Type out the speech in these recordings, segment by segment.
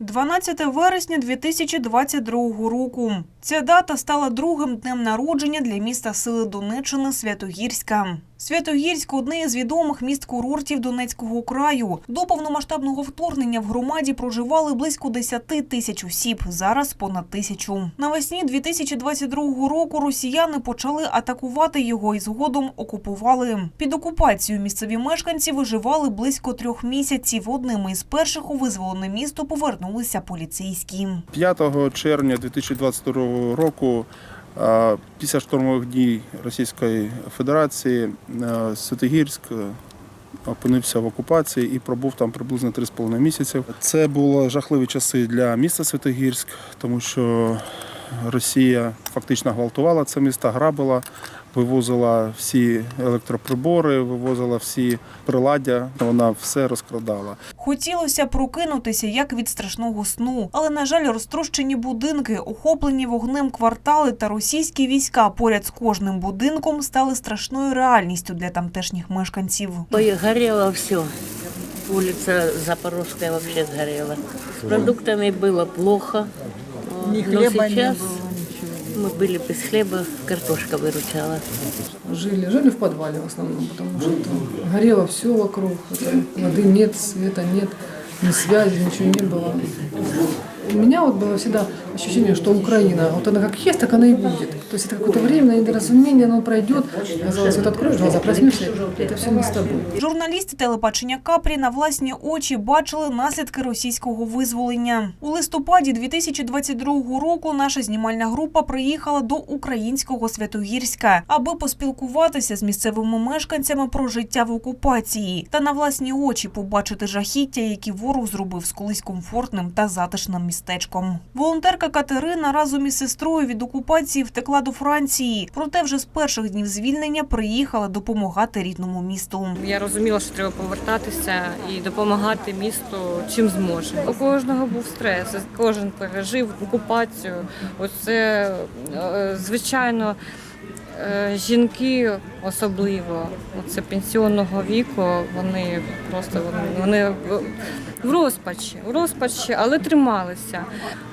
12 вересня 2022 року. Ця дата стала другим днем народження для міста Сили Донеччини Святогірська. Святогірськ одне із відомих міст курортів Донецького краю. До повномасштабного вторгнення в громаді проживали близько 10 тисяч осіб. Зараз понад тисячу. Навесні 2022 року росіяни почали атакувати його і згодом окупували. Під окупацією місцеві мешканці виживали близько трьох місяців. Одним із перших у визволене місто повернулися поліцейські. 5 червня 2022 року, після штурмових дій Російської Федерації, е, Святогірськ е, опинився в окупації і пробув там приблизно 3,5 місяці. Це були жахливі часи для міста Святогірськ, тому що Росія фактично гвалтувала це місто, грабила, вивозила всі електроприбори, вивозила всі приладдя. Вона все розкрадала. Хотілося прокинутися як від страшного сну, але на жаль, розтрощені будинки, охоплені вогнем квартали та російські війська поряд з кожним будинком стали страшною реальністю для тамтешніх мешканців. Ой, горело все. Улица Запорожская вообще сгорела. С продуктами было плохо. Ни Но хлеба не сейчас было, ничего. мы были без хлеба, картошка выручала. Жили, жили в подвале в основном, потому что там горело все вокруг. Это воды нет, света нет, ни связи, ничего не было. У меня вот было всегда ощущение, что Украина, вот она как есть, так она и будет. То есть это какое-то временное недоразумение, оно пройдет. Казалось, вот откроешь глаза, проснешься, это все не с тобой. Журналісти телебачення Капрі на власні очі бачили наслідки російського визволення. У листопаді 2022 року наша знімальна група приїхала до українського Святогірська, аби поспілкуватися з місцевими мешканцями про життя в окупації та на власні очі побачити жахіття, які ворог зробив з колись комфортним та затишним містечком. Волонтерка Катерина разом із сестрою від окупації втекла до Франції. Проте вже з перших днів звільнення приїхала допомагати рідному місту. Я розуміла, що треба повертатися і допомагати місту чим зможе. У кожного був стрес, кожен пережив окупацію. Оце е, звичайно. Е, Жінки особливо, це пенсіонного віку, вони просто вони в- в розпачі, в розпачі, але трималися.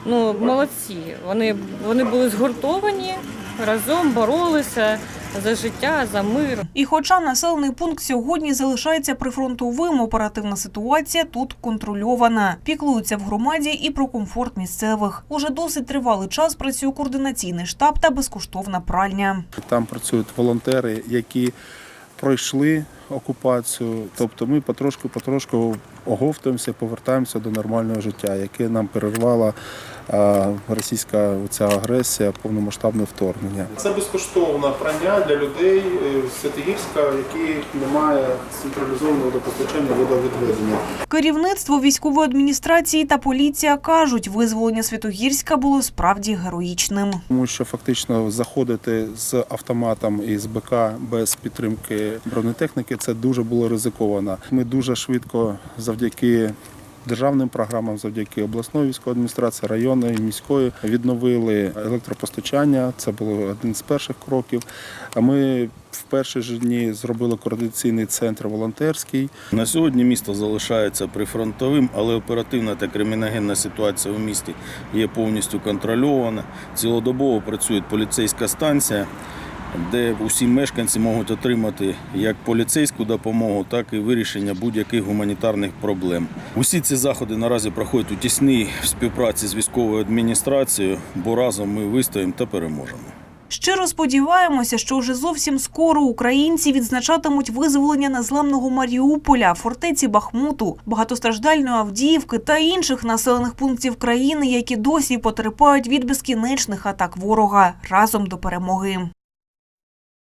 Ну молодці. Вони, вони були згуртовані, разом боролися за життя, за мир. І хоча населений пункт сьогодні залишається прифронтовим, оперативна ситуація тут контрольована. Піклуються в громаді і про комфорт місцевих. Уже досить тривалий час працює координаційний штаб та безкоштовна пральня. Там працюють волонтери, які пройшли окупацію. Тобто ми потрошку-потрошку оговтуємося, повертаємося до нормального життя, яке нам перервала російська ця агресія, повномасштабне вторгнення. Це безкоштовна прання для людей з Святогірська, які немає централізованого водопостачання водовідведення. Керівництво військової адміністрації та поліція кажуть, визволення Святогірська було справді героїчним. Тому що фактично заходити з автоматом і з БК без підтримки бронетехніки це дуже було ризиковано. Ми дуже швидко завдяки державним програмам, завдяки обласної військової адміністрації, районної, міської відновили електропостачання. Це було один з перших кроків. А ми в перші ж дні зробили координаційний центр волонтерський. На сьогодні місто залишається прифронтовим, але оперативна та криміногенна ситуація у місті є повністю контрольована. Цілодобово працює поліцейська станція, де усі мешканці можуть отримати як поліцейську допомогу, так і вирішення будь-яких гуманітарних проблем. Усі ці заходи наразі проходять у тісній співпраці з військовою адміністрацією, бо разом ми вистоїмо та переможемо. Щиро сподіваємося, що вже зовсім скоро українці відзначатимуть визволення незламного Маріуполя, фортеці Бахмуту, багатостраждальної Авдіївки та інших населених пунктів країни, які досі потерпають від безкінечних атак ворога разом до перемоги.